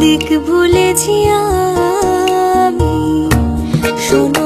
দিক ভুলেছি আমি। শোনো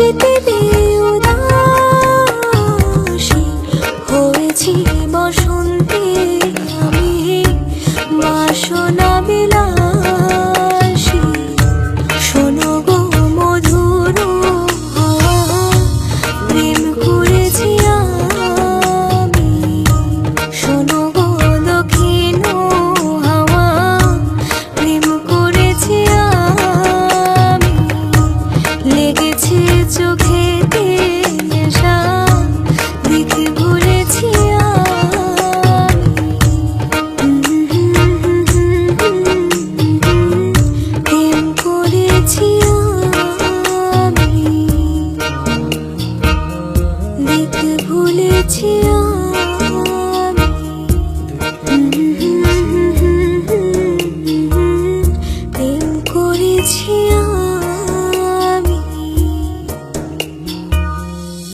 খুশিতে উদাসী হয়েছি বসন্তে। ভুলেছি